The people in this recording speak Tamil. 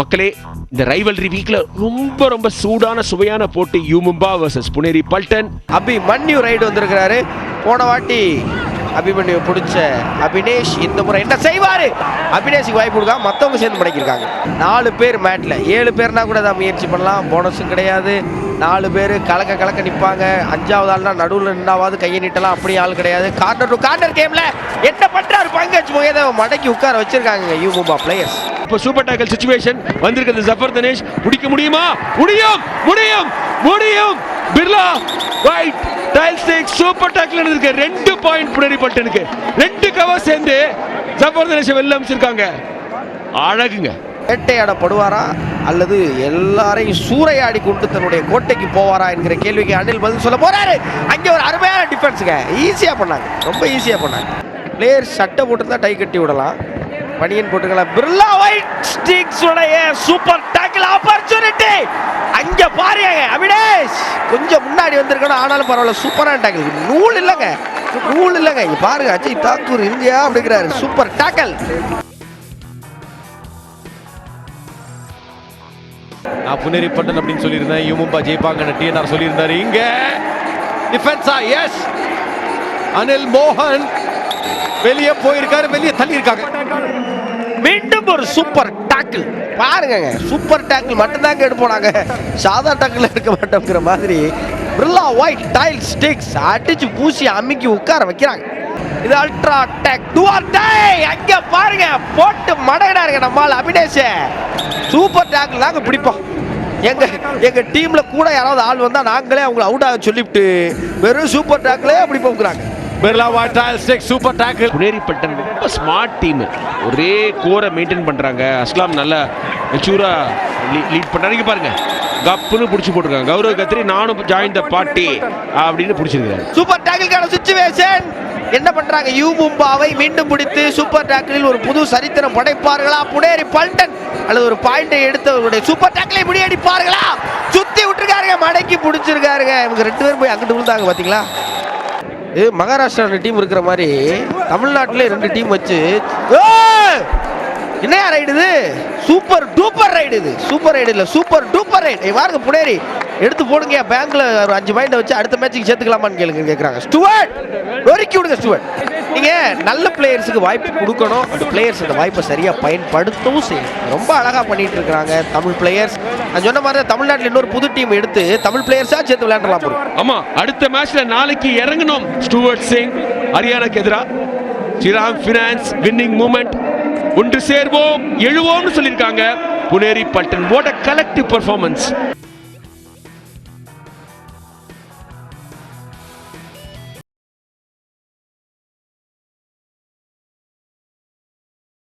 மக்களே இந்த ரைவல்ரி வீக்ல ரொம்ப ரொம்ப சூடான சுவையான போட்டி U Mumba versus Puneri Paltan. Abhimanyu raid வந்திருக்கிறாரு. போன வாட்டி அபிமன்யு பிடிச்ச அபினேஷ் இந்த முறை என்ன செய்வாரு? அபினேஷுக்கு வாய்ப்பு கொடுக்காம மற்றவங்க சேர்ந்து படைக்கிருக்காங்க நாலு பேர் மேட்ல ஏழு பேர்னா கூட தான் முயற்சி பண்ணலாம். போனஸும் கிடையாது. நாலு பேர் கலக்க கலக்க நிற்பாங்க அஞ்சாவது ஆள்னா நடுவில் நின்னாவது கையை நீட்டலாம். அப்படி ஆள் கிடையாது. கார்னர் டு கார்னர் கேமில் என்ன பண்ணுறாரு பங்கஜ் முகேதவ மடக்கி உட்கார வச்சிருக்காங்க யூ பிளேயர்ஸ் இப்போ சூப்பர் டேக்கல் சுச்சுவேஷன் வந்திருக்கிறது ஜஃபர் தனேஷ். பிடிக்க முடியுமா? முடியும் முடியும் முடியும். Birla right tail stick super tackle இருக்கு. ரெண்டு பாயிண்ட் புனேரி பல்டனுக்கு ரெண்டு கவர் சேர்ந்து ஜஃபர் தனேஷ் வெளில அமைச்சிருக்காங்க அழகுங்க. வேட்டையாடப்படுவாரா? அல்லது எல்லாரையும் சூறையாடி கொண்டு தன்னுடைய கோட்டைக்கு போவாரா என்கிற கேள்விக்கு அனில் பதில் சொல்ல போறாரு. அங்கே ஒரு அருமையான டிஃபென்ஸுங்க ஈஸியாக பண்ணாங்க. ரொம்ப ஈஸியாக பண்ணாங்க. பிளேயர் சட்டை போட்டுருந்தா டை கட்டி விடலாம். பணியின் போட்டுக்கலாம் பிர்லா ஒயிட் ஸ்டிக்ஸ் உடைய சூப்பர் டேக்கிள் ஆப்பர்ச்சுனிட்டி அங்க பாருங்க அபிடேஷ் கொஞ்சம் முன்னாடி வந்திருக்கணும் ஆனாலும் பரவாயில்ல சூப்பரான டேக்கிள் நூல் இல்லைங்க. நூல் இல்லைங்க. இங்க பாருங்க அஜய் தாக்கூர் இந்தியா அப்படிங்கிறாரு. சூப்பர் டேக்கல் நான் புனேரி பட்டன் அப்படின்னு சொல்லியிருந்தேன். யூமும்பா ஜெயிப்பாங்கன்னு டிஎன்ஆர் சொல்லியிருந்தாரு. இங்க டிஃபென்ஸா எஸ் அனில் மோகன் வெளியே போயிருக்காரு. வெளியே தள்ளி இருக்காங்க மீண்டும் ஒரு சூப்பர் டாக்கிள் பாருங்க சூப்பர் டாக்கிள் மட்டும்தாங்க எடுப்போம் நாங்க சாதா டாக்கிள் எடுக்க மாட்டோங்கிற மாதிரி பிர்லா ஒயிட் டைல் ஸ்டிக்ஸ் அடிச்சு பூசி அமுக்கி உட்கார வைக்கிறாங்க. இது அல்ட்ரா டெக் டுவார் டே அங்க பாருங்க போட்டு மடங்கினாருங்க நம்மால் அபினேஷ். சூப்பர் டாக்கிள் தாங்க பிடிப்போம். எங்க எங்க டீம்ல கூட யாராவது ஆள் வந்தா நாங்களே அவங்களை அவுட் ஆக சொல்லிவிட்டு வெறும் சூப்பர் டாக்கிளே அப்படி போக்குறாங்க Birla what tail stick super tackle Puneri Paltan ரொம்ப ஸ்மார்ட் டீம் ஒரே கோரை மெயின்டைன் பண்றாங்க. அஸ்லாம் நல்லா மெச்சூரா லீட் பண்றாங்க பாருங்க. கப்புன்னு பிடிச்சி போட்டிருக்காங்க. கௌரவ கத்திரி நானும் ஜாயின் த பார்ட்டி அப்படின்னு பிடிச்சிருக்காரு சூப்பர் டேக்கிள்கான சுச்சுவேஷன் என்ன பண்றாங்க? யூ மும்பாவை மீண்டும் பிடித்து சூப்பர் டேக்கிளில் ஒரு புது சரித்திரம் படைப்பார்களா? புனேரி பல்டன் அல்லது ஒரு பாயிண்டை எடுத்தவருடைய சூப்பர் டேக்கிளை முறியடிப்பார்களா சுத்தி விட்டுருக்காருங்க. மடக்கி பிடிச்சிருக்காருங்க. இவங்க ரெண்டு பேரும் போய் அங்கிட்டு விழுந்தாங்க பாத்தீங்களா? இது மகாராஷ்டிரா ரெண்டு டீம் இருக்கிற மாதிரி தமிழ்நாட்டிலே ரெண்டு டீம் வச்சு என்னையா ரைடு இது? சூப்பர் டூப்பர் ரைடு இது. சூப்பர் ரைடு இல்லை சூப்பர் டூப்பர் ரைடு பாருங்க புனேரி. எடுத்து போடுங்க பேங்க்ல ஒரு அஞ்சு பாயிண்ட் வச்சு அடுத்த மேட்சுக்கு சேர்த்துக்கலாமான்னு கேளுங்க கேட்குறாங்க ஸ்டுவர்ட் நொறுக்கி விடுங்க ஸ்டுவர்ட் நீங்கள் நல்ல பிளேயர்ஸுக்கு வாய்ப்பு கொடுக்கணும். அந்த பிளேயர்ஸ் அந்த வாய்ப்பை சரியாக பயன்படுத்தவும் செய்யணும். ரொம்ப அழகாக பண்ணிட்டு இருக்கிறாங்க தமிழ் பிளேயர்ஸ் நான் சொன்ன மாதிரி தமிழ்நாட்டில் இன்னொரு புது டீம் எடுத்து தமிழ் பிளேயர்ஸாக சேர்த்து விளையாடலாம் போகிறோம் ஆமாம் அடுத்த மேட்ச்சில் நாளைக்கு இறங்கணும். ஸ்டூவர்ட் சிங் ஹரியானாக்கு எதிராக ஸ்ரீராம் ஃபினான்ஸ் வின்னிங் மூமெண்ட் ஒன்று சேர்வோம் எழுவோம்னு சொல்லியிருக்காங்க. Puneri Paltan what a collective performance